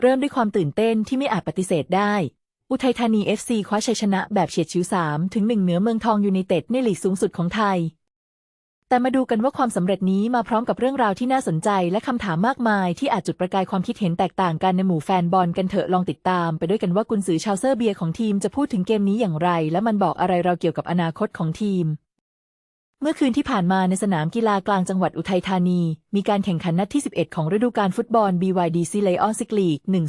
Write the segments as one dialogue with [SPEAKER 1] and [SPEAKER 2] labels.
[SPEAKER 1] เริ่มด้วยความตื่นเต้นที่ไม่อาจปฏิเสธได้ อุทัยธานี FC คว้าชัยชนะแบบเฉียดฉิว3ถึง1เหนือเมืองทองยูไนเต็ดในลีกสูงสุดของไทย แต่มาดูกันว่าความสำเร็จนี้มาพร้อมกับเรื่องราวที่น่าสนใจและคำถามมากมายที่อาจจุดประกายความคิดเห็นแตกต่างกันในหมู่แฟนบอลกันเถอะลองติดตาม ไปด้วยกันว่ากุนซือชาวเซอร์เบียของทีมจะพูดถึงเกมนี้อย่างไร และมันบอกอะไรเราเกี่ยวกับอนาคตของทีม เมื่อคืนที่ผ่านมาในสนามกีฬากลางจังหวัดอุทัยธานี มีการแข่งขันนัดที่ 11 ของฤดูกาลฟุตบอล BYD c l e o n s i c League 1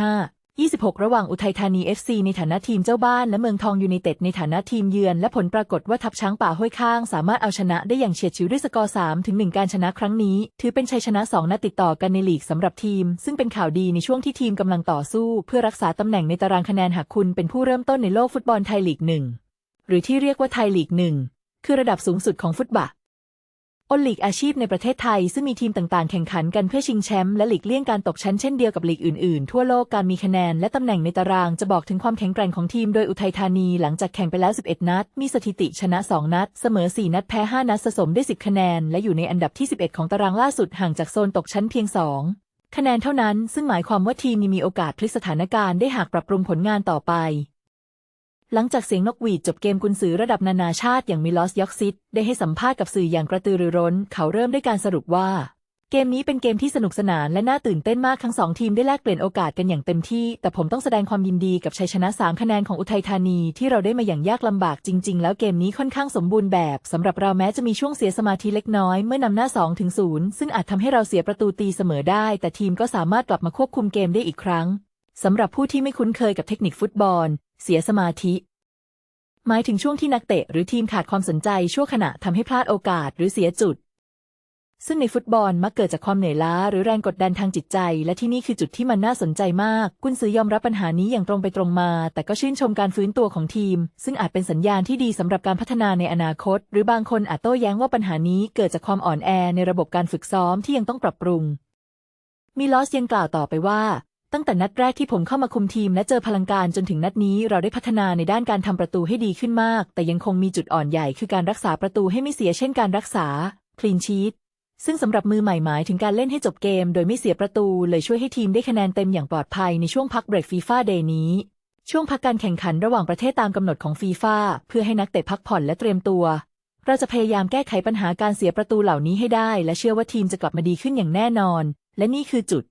[SPEAKER 1] 2025 26 ระหว่างอุทัยธานี FC ในฐานะทีมเจ้าบ้านและเมืองทองยูไนเต็ดในฐานะทีมเยือน และผลปรากฏว่าทัพช้างป่าห้วยข้าง สามารถเอาชนะได้อย่างเฉียดฉิวด้วยสกอร์ 3 ถึง 1 การชนะครั้งนี้ ถือเป็นชัยชนะ 2 นัดติดต่อกันในลีกสำหรับทีม ซึ่งเป็นข่าวดีในช่วงที่ทีมกำลังต่อสู้ เพื่อรักษาตำแหน่งในตารางคะแนนหากคุณเป็นผู้เริ่มต้นในโลกฟุตบอลไทยลีกหนึ่งหรือที่เรียกว่าไทยลีกหนึ่ง คือระดับสูงสุดของฟุตบอลอลลีกอาชีพในประเทศไทย ซึ่งมีทีมต่างๆ แข่งขันกันเพื่อชิงแชมป์และหลีกเลี่ยงการตกชั้นเช่นเดียวกับลีกอื่นๆ ทั่วโลกการมีคะแนนและตำแหน่งในตารางจะบอกถึงความแข็งแกร่งของทีมโดยอุทัยธานีหลังจากแข่งไปแล้ว 11 นัด มีสถิติชนะ 2 นัด เสมอ 4 นัดแพ้ 5 นัดสะสมได้ 10 คะแนน และอยู่ในอันดับที่ 11 ของตารางล่าสุดห่างจากโซนตกชั้นเพียง 2 คะแนนเท่านั้น ซึ่งหมายความว่าทีมมีโอกาสพลิกสถานการณ์ได้หากปรับปรุงผลงานต่อไป หลังจากเสียงนกหวีดจบเกมกุนซือระดับนานาชาติอย่างมิลอสยอกซิตได้ให้สัมภาษณ์กับสื่ออย่างกระตือรือร้น เขาเริ่มด้วยการสรุปว่า เกมนี้เป็นเกมที่สนุกสนานและน่าตื่นเต้นมากทั้งสองทีมได้แลกเปลี่ยนโอกาสกันอย่างเต็มที่ แต่ผมต้องแสดงความยินดีกับชัยชนะ 3 คะแนนของอุทัยธานีที่เราได้มาอย่างยากลำบากจริง ๆ แล้วเกมนี้ค่อนข้างสมบูรณ์แบบสำหรับเราแม้จะมีช่วงเสียสมาธิเล็กน้อยเมื่อนำหน้า2ถึง0ซึ่งอาจทำให้เราเสียประตูตีเสมอได้ แต่ทีมก็สามารถกลับมาควบคุมเกมได้อีกครั้ง สำหรับผู้ที่ไม่คุ้นเคยกับเทคนิคฟุตบอล เสียสมาธิ หมายถึงช่วงที่นักเตะหรือทีมขาดความสนใจชั่วขณะทำให้พลาดโอกาสหรือเสียจุด ซึ่งในฟุตบอลมักเกิดจากความเหนื่อยล้า หรือแรงกดดันทางจิตใจ และที่นี่คือจุดที่มันน่าสนใจมาก กุนซือยอมรับปัญหานี้อย่างตรงไปตรงมา แต่ก็ชื่นชมการฟื้นตัวของทีม ซึ่งอาจเป็นสัญญาณที่ดีสำหรับการพัฒนาในอนาคต หรือบางคนอาจโต้แย้งว่าปัญหานี้เกิดจากความอ่อนแอในระบบการฝึกซ้อมที่ยังต้องปรับปรุงมีลอสยังกล่าวต่อไปว่า ตั้งแต่นัดแรกที่ผมเข้ามาคุมทีมและเจอพลังการจนถึงนัดนี้เราได้พัฒนาในด้านการทำประตูให้ดีขึ้นมาก แต่ยังคงมีจุดอ่อนใหญ่คือการรักษาประตูให้ไม่เสียเช่นการรักษาคลีนชีตซึ่งสำหรับมือใหม่หมายถึงการเล่นให้จบเกม โดยไม่เสียประตู เลยช่วยให้ทีมได้คะแนนเต็มอย่างปลอดภัยในช่วงพักเบรกฟีฟ่าเดย์นี้ ช่วงพักการแข่งขันระหว่างประเทศตามกำหนดของฟีฟ่าเพื่อให้นักเตะพักผ่อนและเตรียมตัว เราจะพยายามแก้ไขปัญหาการเสียประตูเหล่านี้ให้ได้ และเชื่อว่าทีมจะกลับมาดีขึ้นอย่างแน่นอน และนี่คือจุด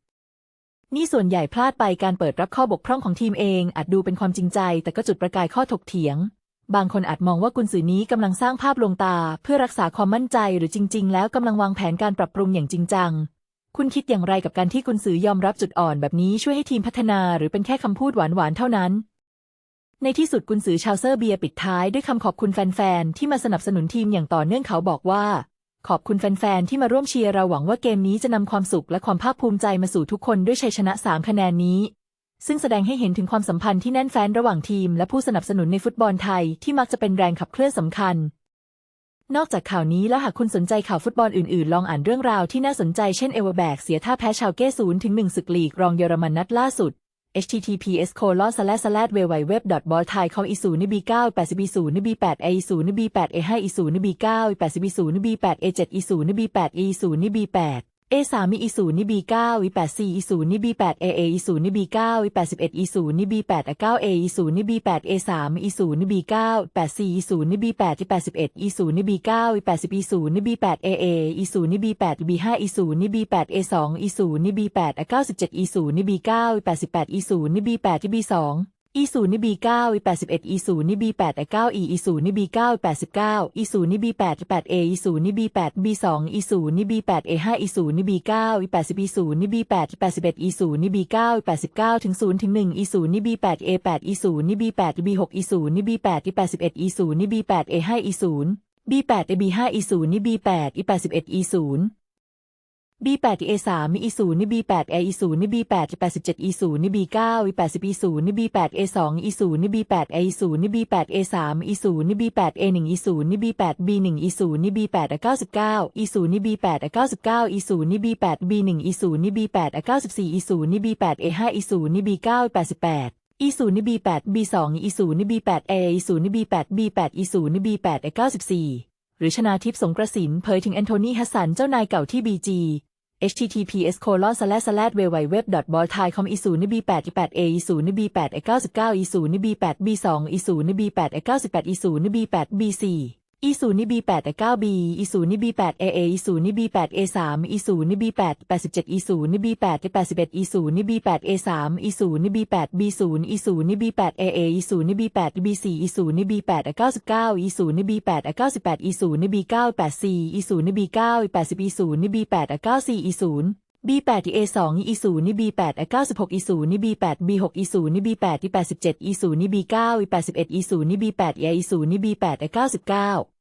[SPEAKER 1] นี่ส่วนใหญ่พลาดไปการเปิดรับข้อบกพร่องของทีมเอง อาจดูเป็นความจริงใจ แต่ก็จุดประกายข้อถกเถียง บางคนอาจมองว่ากุนซือนี้กำลังสร้างภาพลวงตา เพื่อรักษาความมั่นใจหรือจริง ๆ แล้วกำลังวางแผนการปรับปรุงอย่างจริงจัง คุณคิดอย่างไรกับการที่กุนซือยอมรับจุดอ่อนแบบนี้ช่วยให้ทีมพัฒนาหรือเป็นแค่คำพูดหวานๆเท่านั้น ในที่สุดกุนซือชาวเซอร์เบียปิดท้ายด้วยคำขอบคุณแฟนๆที่มาสนับสนุนทีมอย่างต่อเนื่องเขาบอกว่า ขอบคุณแฟนๆ ที่มาร่วมเชียร์เราหวังว่าเกมนี้จะนำความสุขและความภาคภูมิใจมาสู่ทุกคนด้วยชัยชนะ 3 คะแนนนี้ ซึ่งแสดงให้เห็นถึงความสัมพันธ์ที่แน่นแฟ้นระหว่างทีม และผู้สนับสนุนในฟุตบอลไทยที่มักจะเป็นแรงขับเคลื่อนสำคัญ นอกจากข่าวนี้แล้วหากคุณสนใจข่าวฟุตบอลอื่นๆ ลองอ่านเรื่องราวที่น่าสนใจเช่นเอเวอร์แบกเสียท่าแพ้ชาวเก้ศูนย์ถึงหนึ่งศึกลีกรองเยอรมันนัดล่าสุด https colon slash slash www ball thai com อีศูนย์บีเก้าแปดสิบบีศูนย์บีแปดเอศูนย์บีแปดเอห้าอีศูนย์บีเก้าแปดสิบบีศูนย์บีแปดเอเจ็ดอีศูนย์บีแปดอีศูนย์บีแปด เอสามีอีศูนย์บีเก้าอีแปดสี่อีศูนย์บีแปดเอเออีศูนย์บีเก้าอีแปดสิบเอ็ดอีศูนย์บีแปดเก้าเออีศูนย์บีแปดเอสามอีศูนย์บีเก้าแปดสี่อีศูนย์บีแปดที่แปดสิบเอ็ดอีศูนย์บีเก้าอีแปดสิบอีศูนย์บีแปดเอเออีศูนย์บีแปดบีห้าอีศูนย์บีแปดเอสองอีศูนย์บีแปดเก้าสิบเจ็ดอีศูนย์บีเก้าแปดสิบแปดอีศูนย์บีแปดที่บีสอง อีศูนย์นี่บีเก้าอีแปดสิบเอ็ดอีศูนย์นี่บีแปดเก้าอีอีศูนย์นี่บีเก้าแปดสิบเก้าอีศูนย์นี่บีแปดแปดเออีศูนย์นี่บีแปดบีสองอีศูนย์นี่บีแปดเอห้าอีศูนย์นี่บีเก้าอีแปดสิบอีศูนย์นี่บีแปดแปดสิบเอ็ดอีศูนย์นี่บีเก้าแปดสิบเก้าถึงศูนย์ถึงหนึ่งอีศูนย์นี่บีแปดเอแปดอีศูนย์นี่บีแปดบีหกอีศูนย์นี่บีแปดที่แปดสิบเอ็ดอีศูนย์นี่บีแปดเอห้าอีศูนย์บีแปดเอบีห้าอีศูนย์นี่บีแปดอีแปดสิบเอ็ดอีศูนย์ B8 A 3มี E 0 นี่ B8 A E 0 นี่ B8 87 E 0 นี่ B9 E 80 E 0 นี่ B8 A 2 E 0 นี่ B8 A E 0 นี่ B8 A 3 E 0 นี่ B8 A 1 E 0 นี่ B8 B1 E 0 นี่ B8 a99 E 0 นี่ B8 a99 E 0 นี่ B8 B1 E 0 นี่ B8 a94 E 0 นี่ B8 A 5 E 0 นี่ B9 88 E 0 นี่ B8 B2 E 0 นี่ B8 A E 0 นี่ B8 B8 E 0 นี่ B8 a94 หรือชนาทิพย์สงกระสินเผยถึงแอนโทนีฮัสสันเจ้านายเก่าที่บีจี https colon slash slash www ball thai com อีศูนย์นบีแปดแต่เก้าบีอีศูนย์นบีแปดเอเออีศูนย์นบีแปดเอสามอีศูนย์นบีแปดแปดสิบเจ็ดอีศูนย์นบีแปดแปดสิบเอ็ดอีศูนย์นบีแปดเอสามอีศูนย์นบีแปดบีศูนย์อีศูนย์นบีแปดเอเออีศูนย์นบีแปดบีสี่อีศูนย์นบีแปดเก้าสิบเก้าอีศูนย์นบีแปดเก้าสิบแปดอีศูนย์นบีเก้าแปดสี่อีศูนย์นบีเก้าแปดสิบอีศูนย์นบีแปดเก้าสี่อีศูนย์ B8 E2 E0 นี่ B8 E96 E0 นี่ B8 B6 E0 นี่ B8 E87 E0 นี่ B9 E81 E0 นี่ B8 E10 นี่ B8 E99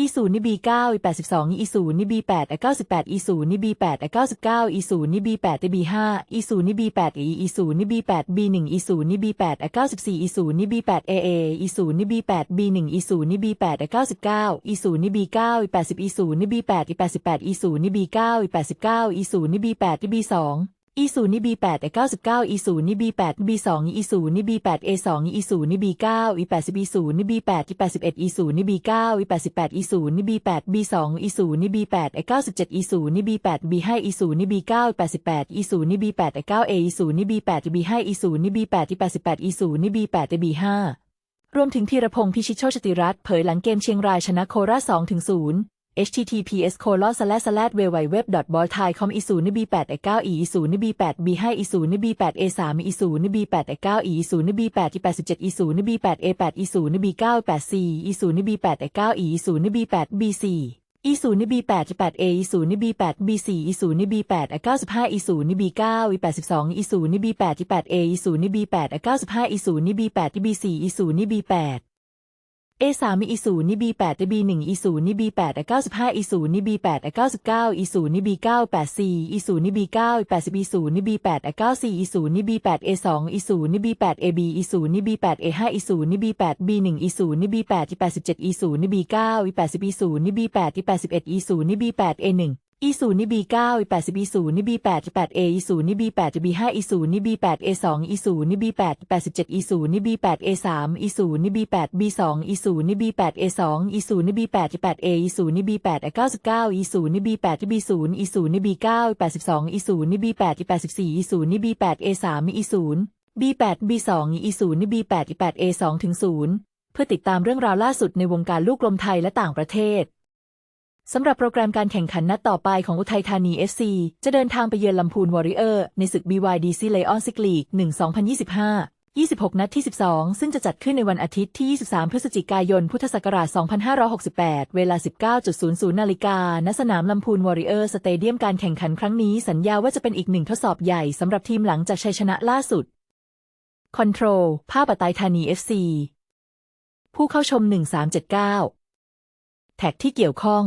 [SPEAKER 1] อีศูนย์นี่บีเก้าอีแปดสิบสองอีศูนย์นี่บีแปดอีเก้าสิบแปดอีศูนย์นี่บีแปดอีเก้าสิบเก้าอีศูนย์นี่บีแปดอีบีห้าอีศูนย์นี่บีแปดอีอีศูนย์นี่บีแปดบีหนึ่งอีศูนย์นี่บีแปดอีเก้าสิบสี่อีศูนย์นี่บีแปดเอเออีศูนย์นี่บีแปดบีหนึ่งอีศูนย์นี่บีแปดอีเก้าสิบเก้าอีศูนย์นี่บีเก้าอีแปดสิบอีศูนย์นี่บีแปดอีแปดสิบแปดอีศูนย์นี่บีเก้าอีแปดสิบเก้าอีศูนย์นี่บีแปดบีสอง อีศูนย์นี่บีแปดเอเก้าสิบเก้าอีศูนย์นี่บีแปดบีสองอีศูนย์นี่บีแปดเอสองอีศูนย์นี่บีเก้าอีแปดสิบอีศูนย์นี่บีแปดอีแปดสิบเอ็ดอีศูนย์นี่บีเก้าอีแปดสิบแปดอีศูนย์นี่บีแปดบีสองอีศูนย์นี่บีแปดเอเก้าสิบเจ็ดอีศูนย์นี่บีแปดบีห้าอีศูนย์นี่บีเก้าแปดสิบแปดอีศูนย์นี่บีแปดเอเก้าเออีศูนย์นี่บีแปดบีห้าอีศูนย์นี่บีแปดอีแปดสิบแปดอีศูนย์นีบีแปดบีห้ารวมถึงธีรพงศ์พิชิตโชติรัตน์เผยหลังเกมเชียงรายชนะโคราชสองถึงศูนย์ https colon slash slash www ball thai com อีศูนย์บีแปดเก้าอีศูนย์บีแปดบีห้าอีศูนย์บีแปดเอสามอีศูนย์บีแปดเก้าอีศูนย์บีแปดที่แปดสิบเจ็ดอีศูนย์บีแปดเอแปดอีศูนย์บีเก้าแปดสี่อีศูนย์บีแปดเก้าอีศูนย์บีแปดบีสี่อีศูนย์บีแปดแปดเออีศูนย์บีแปดบีสี่อีศูนย์บีแปดเก้าสิบห้าอีศูนย์บีเก้าอีแปดสิบสองอีศูนย์บีแปดที่แปดเออีศูนย์บีแปดเก้าสิบห้าอีศูนย์บีแปดที่บีสี่อีศูนย์บีแปด A สามมีอีศูนย์นี่ B แปด B หนึ่งอีศูนย์นี่ B แปดเก้าสิบห้าอีศูนย์นี่ B แปดเก้าสิบเก้าอีศูนย์นี่ B เก้าแปดสี่อีศูนย์นี่ B เก้าแปดสิบอีศูนย์นี่ B แปดเก้าสี่อีศูนย์นี่ B แปด A สองอีศูนย์นี่ B แปด A B อีศูนย์นี่ B แปด A ห้าอีศูนย์นี่ B แปด B หนึ่งอีศูนย์นี่ B แปดแปดสิบเจ็ดอีศูนย์นี่ B เก้าอีแปดสิบอีศูนย์นี่ B แปดแปดสิบเอ็ดอีศูนย์นี่ B แปด A หนึ่ง อีศูนย์นี่ B เก้าอีแปดสิบอีศูนย์นี่ B แปดแปด A อีศูนย์นี่ B แปด B ห้าอีศูนย์นี่ B แปด A สองอีศูนย์นี่ B แปดแปดสิบเจ็ดอีศูนย์นี่ B แปด A สามอีศูนย์นี่ B แปด B สองอีศูนย์นี่ B แปด A สองอีศูนย์นี่ B แปดแปด A อีศูนย์นี่ B แปดเก้าสิบเก้าอีศูนย์นี่ B แปด B ศูนย์อีศูนย์นี่ B เก้าแปดสิบสองอีศูนย์นี่ B แปดแปดสิบสี่อีศูนย์นี่ B แปด A สามอีศูนย์ B แปด B สองอีศูนย์นี่ B แปดแปด A สองถึงศูนย์เพื่อติดตามเรื่องราวล่าสุดในวงการลูกลมไทยและต่างประเทศ สำหรับโปรแกรมการแข่งขันนัดต่อไปของอุทัยธานี FC จะเดินทางไปเยือนลำพูนวอริเออร์ในศึก BYDC Lion Sick League 1 2025 26 นัดที่ 12 ซึ่งจะจัดขึ้นในวันอาทิตย์ที่ 23 พฤศจิกายน พุทธศักราช 2568 เวลา 19.00 นาฬิกา ณ สนามลำพูนวอริเออร์สเตเดียมการแข่งขันครั้งนี้สัญญาว่าจะเป็นอีกหนึ่งทดสอบใหญ่สำหรับทีมหลังจากชัยชนะล่าสุด คอนโทรล ภาพปตายธานี FC ผู้เข้าชม 1379 แท็กที่เกี่ยวข้อง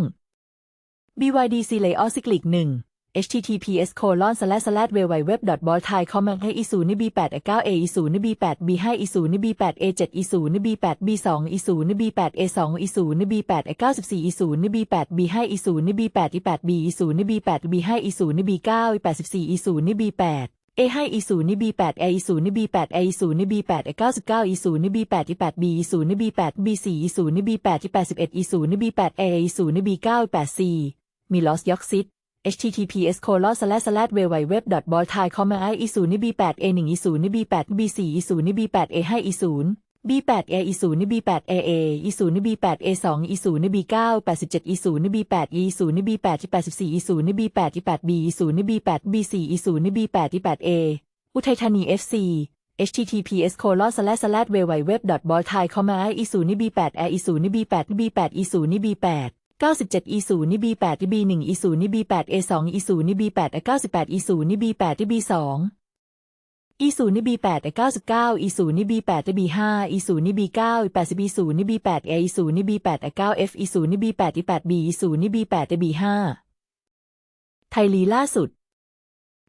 [SPEAKER 1] BYDC Layout Cyclic 1 https colon slash slash www ball thai com ให้อีศูนย์นี่ b8 9 a อีศูนย์นี่ b8 b5 อีศูนย์นี่ b8 a7 อีศูนย์นี่ b8 b2 อีศูนย์นี่ b8 a2 อีศูนย์นี่ b8 94อีศูนย์นี่ b8 b5 อีศูนย์นี่ b8 8 b อีศูนย์นี่ b8 b5 อีศูนย์นี่ b9 84อีศูนย์นี่ b8 A ให้อีศูนย์นี่ B8 A อีศูนย์นี่ B8 A อีศูนย์นี่ B8 99อีศูนย์นี่ B8 8 B อีศูนย์นี่ B8 B4 อีศูนย์นี่ B8 81อีศูนย์นี่ B8 A อีศูนย์นี่ B9 84 มิลอสยอกซิต https colon slash slash www ball thai com i อีศูนย์บีแปดเอหนึ่งอีศูนย์บีแปดบีสี่อีศูนย์บีแปดเอห้าอีศูนย์บีแปดเออีศูนย์บีแปดเอเออีศูนย์บีแปดเอสองอีศูนย์บีเก้าแปดสิบเจ็ดอีศูนย์บีแปดอีศูนย์บีแปดแปดสิบสี่อีศูนย์บีแปดแปดบีอีศูนย์บีแปดบีสี่อีศูนย์บีแปดแปดเออุทัยธานีเอฟซี https colon slash slash www ball thai com i อีศูนย์บีแปดเออีศูนย์บีแปดบีแปดอีศูนย์บีแปด 97 E0 นี่ B8 นี่ B1 E0 นี่ B8 A2 E0 นี่ B8 A98 E0 นี่ B8 นี่ B2 E0 นี่ B8 A99 E0 นี่ B8 นี่ B5 E0 นี่ B9 E80 E0 นี่ B8 A E0 นี่ B8 A9F E0 นี่ B8 E8 B E0 นี่ B8 B5 ไทยลีล่าสุด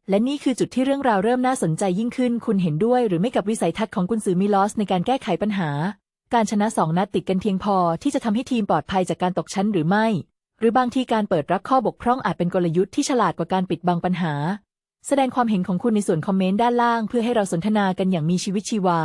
[SPEAKER 1] และนี่คือจุดที่เรื่องราวเริ่มน่าสนใจยิ่งขึ้น คุณเห็นด้วยหรือไม่กับวิสัยทัศน์ของกุนซือมิลอสในการแก้ไขปัญหา การชนะสองนัดติดกันเพียงพอที่จะทำให้ทีมปลอดภัยจากการตกชั้นหรือไม่ หรือบางทีการเปิดรับข้อบกพร่องอาจเป็นกลยุทธ์ที่ฉลาดกว่าการปิดบังปัญหา แสดงความเห็นของคุณในส่วนคอมเมนต์ด้านล่างเพื่อให้เราสนทนากันอย่างมีชีวิตชีวา